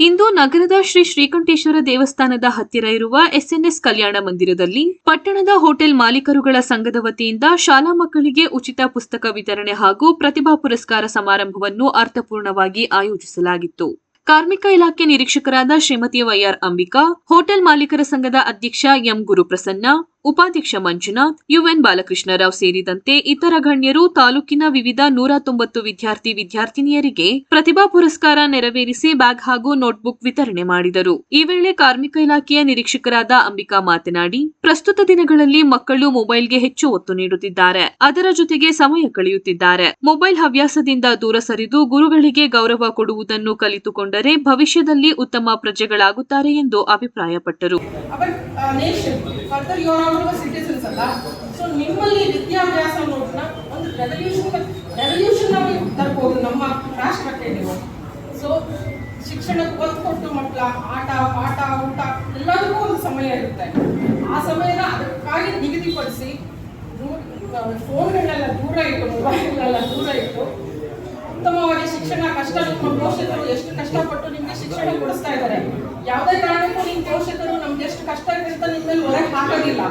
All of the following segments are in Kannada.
ಇಂದು ನಗರದ ಶ್ರೀ ಶ್ರೀಕಂಠೇಶ್ವರ ದೇವಸ್ಥಾನದ ಹತ್ತಿರ ಇರುವ ಎಸ್ಎನ್ಎಸ್ ಕಲ್ಯಾಣ ಮಂದಿರದಲ್ಲಿ ಪಟ್ಟಣದ ಹೋಟೆಲ್ ಮಾಲೀಕರುಗಳ ಸಂಘದ ವತಿಯಿಂದ ಶಾಲಾ ಮಕ್ಕಳಿಗೆ ಉಚಿತ ಪುಸ್ತಕ ವಿತರಣೆ ಹಾಗೂ ಪ್ರತಿಭಾ ಪುರಸ್ಕಾರ ಸಮಾರಂಭವನ್ನು ಅರ್ಥಪೂರ್ಣವಾಗಿ ಆಯೋಜಿಸಲಾಗಿತ್ತು. ಕಾರ್ಮಿಕ ಇಲಾಖೆ ನಿರೀಕ್ಷಕರಾದ ಶ್ರೀಮತಿ ವೈಆರ್ ಅಂಬಿಕಾ, ಹೋಟೆಲ್ ಮಾಲೀಕರ ಸಂಘದ ಅಧ್ಯಕ್ಷ ಎಂ ಗುರುಪ್ರಸನ್ನ ಉಪಾಧ್ಯಕ್ಷ ಮಂಜುನಾಥ್, ಯುಎನ್ ಬಾಲಕೃಷ್ಣರಾವ್ ಸೇರಿದಂತೆ ಇತರ ಗಣ್ಯರು ತಾಲೂಕಿನ ವಿವಿಧ ನೂರ ತೊಂಬತ್ತು ವಿದ್ಯಾರ್ಥಿ ವಿದ್ಯಾರ್ಥಿನಿಯರಿಗೆ ಪ್ರತಿಭಾ ಪುರಸ್ಕಾರ ನೆರವೇರಿಸಿ ಬ್ಯಾಗ್ ಹಾಗೂ ನೋಟ್ಬುಕ್ ವಿತರಣೆ ಮಾಡಿದರು. ಈ ವೇಳೆ ಕಾರ್ಮಿಕ ಇಲಾಖೆಯ ನಿರೀಕ್ಷಕರಾದ ಅಂಬಿಕಾ ಮಾತನಾಡಿ, ಪ್ರಸ್ತುತ ದಿನಗಳಲ್ಲಿ ಮಕ್ಕಳು ಮೊಬೈಲ್ಗೆ ಹೆಚ್ಚು ಒತ್ತು ನೀಡುತ್ತಿದ್ದಾರೆ. ಅದರ ಜೊತೆಗೆ ಸಮಯ ಕಳೆಯುತ್ತಿದ್ದಾರೆ. ಮೊಬೈಲ್ ಹವ್ಯಾಸದಿಂದ ದೂರ ಸರಿದು ಗುರುಗಳಿಗೆ ಗೌರವ ಕೊಡುವುದನ್ನು ಕಲಿತುಕೊಂಡರೆ ಭವಿಷ್ಯದಲ್ಲಿ ಉತ್ತಮ ಪ್ರಜೆಗಳಾಗುತ್ತಾರೆ ಎಂದು ಅಭಿಪ್ರಾಯಪಟ್ಟರು. ಫರ್ದರ್ ಆಲ್ಸೋ ಸಿಟಿಸನ್ಸ್ ಅಲ್ಲ ಸೊ ನಿಮ್ಮಲ್ಲಿ ವಿದ್ಯಾಭ್ಯಾಸ ಅನ್ನೋದನ್ನ ಒಂದು ರೆವಲ್ಯೂಷನ್ ರೆವಲ್ಯೂಷನ್ ಆಗಿ ತರ್ಬೋದು ನಮ್ಮ ರಾಷ್ಟ್ರಕ್ಕೆ ನೀವು. ಸೊ ಶಿಕ್ಷಣಕ್ಕೆ ಒತ್ತು ಕೊಟ್ಟು ಮಕ್ಕಳ ಆಟ, ಪಾಠ, ಊಟ, ಎಲ್ಲದಕ್ಕೂ ಒಂದು ಸಮಯ ಇರುತ್ತೆ. ಆ ಸಮಯನ ಅದಕ್ಕಾಗಿ ನಿಗದಿಪಡಿಸಿ ಫೋನ್ಗಳನ್ನೆಲ್ಲ ದೂರ ಇಟ್ಟು ಮೊಬೈಲ್ಗಳೆಲ್ಲ ದೂರ ಇಟ್ಟು ಉತ್ತಮವಾಗಿ ಶಿಕ್ಷಣ ಕಷ್ಟ ನಮ್ಮ ಪೋಷಕರು ಎಷ್ಟು ಕಷ್ಟಪಟ್ಟು ನಿಮ್ಗೆ ಶಿಕ್ಷಣ ಕೊಡಿಸ್ತಾ ಇದ್ದಾರೆ ಯಾವುದೇ ಕಾರಣಕ್ಕೂ ನಿಮ್ಮ ಪೋಷಕರು ನಮ್ಗೆ ಎಷ್ಟು ಕಷ್ಟ ಇದೆ ನಿಮ್ಮ ಮೇಲೆ ಹೊರಗೆ ಹಾಕೋದಿಲ್ಲ.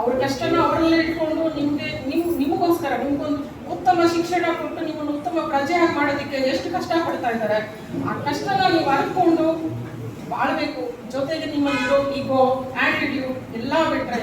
ಅವ್ರ ಕಷ್ಟನ ಅವರಲ್ಲೇ ಇಟ್ಕೊಂಡು ನಿಮ್ಗೆ ನಿಮ್ ನಿಮಗೋಸ್ಕರ ನಿಮ್ಗೊಂದು ಉತ್ತಮ ಶಿಕ್ಷಣ ಕೊಟ್ಟು ನಿಮ್ಮನ್ನು ಉತ್ತಮ ಪ್ರಜೆಯಾಗಿ ಮಾಡೋದಕ್ಕೆ ಎಷ್ಟು ಕಷ್ಟ ಪಡ್ತಾ ಇದ್ದಾರೆ ಆ ಕಷ್ಟನ ನೀವು ಅರ್ಕೊಂಡು ಬಾಳ್ಬೇಕು. ಜೊತೆಗೆ ನಿಮ್ಮಲ್ಲಿರೋ ಈಗೋ ಆಟಿಟ್ಯೂಡ್ ಎಲ್ಲ ಬಿಟ್ರೆ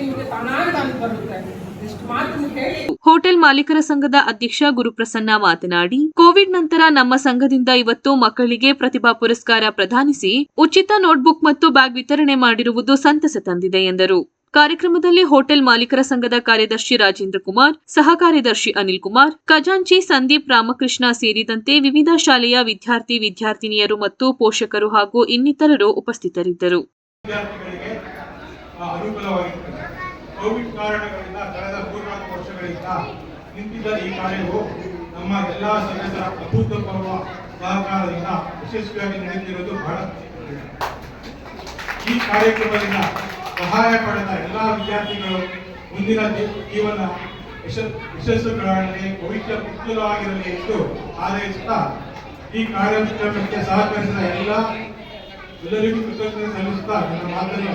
ನಿಮಗೆ ತಾನಾಗಿ ತಾನು ಬರುತ್ತೆ. ಇಷ್ಟು ಮಾತನ್ನು ಹೇಳಿ. ಹೋಟೆಲ್ ಮಾಲೀಕರ ಸಂಘದ ಅಧ್ಯಕ್ಷ ಗುರುಪ್ರಸನ್ನ ಮಾತನಾಡಿ, ಕೋವಿಡ್ ನಂತರ ನಮ್ಮ ಸಂಘದಿಂದ ಇವತ್ತು ಮಕ್ಕಳಿಗೆ ಪ್ರತಿಭಾ ಪುರಸ್ಕಾರ ಪ್ರದಾನಿಸಿ ಉಚಿತ ನೋಟ್ಬುಕ್ ಮತ್ತು ಬ್ಯಾಗ್ ವಿತರಣೆ ಮಾಡಿರುವುದು ಸಂತಸ ತಂದಿದೆ ಎಂದರು. ಕಾರ್ಯಕ್ರಮದಲ್ಲಿ ಹೋಟೆಲ್ ಮಾಲೀಕರ ಸಂಘದ ಕಾರ್ಯದರ್ಶಿ ರಾಜೇಂದ್ರ ಕುಮಾರ್ ಸಹ ಕಾರ್ಯದರ್ಶಿ ಅನಿಲ್ ಕುಮಾರ್, ಖಜಾಂಚಿ ಸಂದೀಪ್ ರಾಮಕೃಷ್ಣ ಸೇರಿದಂತೆ ವಿವಿಧ ಶಾಲೆಯ ವಿದ್ಯಾರ್ಥಿ, ವಿದ್ಯಾರ್ಥಿನಿಯರು ಮತ್ತು ಪೋಷಕರು ಹಾಗೂ ಇನ್ನಿತರರು ಉಪಸ್ಥಿತರಿದ್ದರು. ಕೋವಿಡ್ ಕಾರಣಗಳಿಂದ ಕಳೆದ ಮೂರ್ನಾಲ್ಕು ವರ್ಷಗಳಿಂದ ನಿಂತಿದ್ದ ಈ ಕಾರ್ಯವು ನಮ್ಮ ಎಲ್ಲಾ ಸದಸ್ಯರ ಅಭೂತಪೂರ್ವ ಸಹಕಾರದಿಂದ ಯಶಸ್ವಿಯಾಗಿ ನಡೆಯುತ್ತಿರುವುದು ಬಹಳ ಈ ಕಾರ್ಯಕ್ರಮದಿಂದ ಸಹಾಯ ಪಡೆದ ಎಲ್ಲ ವಿದ್ಯಾರ್ಥಿಗಳು ಮುಂದಿನ ಜೀವನ ಯಶ, ಯಶಸ್ಸುಗಳಾಗಲಿ, ಭವಿಷ್ಯ ಉಜ್ವಲವಾಗಿರಲಿ ಎಂದು ಹಾರೈಸುತ್ತಾ ಈ ಕಾರ್ಯಕ್ರಮಕ್ಕೆ ಸಹಕರಿಸಿದ ಎಲ್ಲ ಎಲ್ಲರಿಗೂ ಕೃತಜ್ಞತೆ ಸಲ್ಲಿಸುತ್ತಾ ನನ್ನ ಮಾತನ್ನು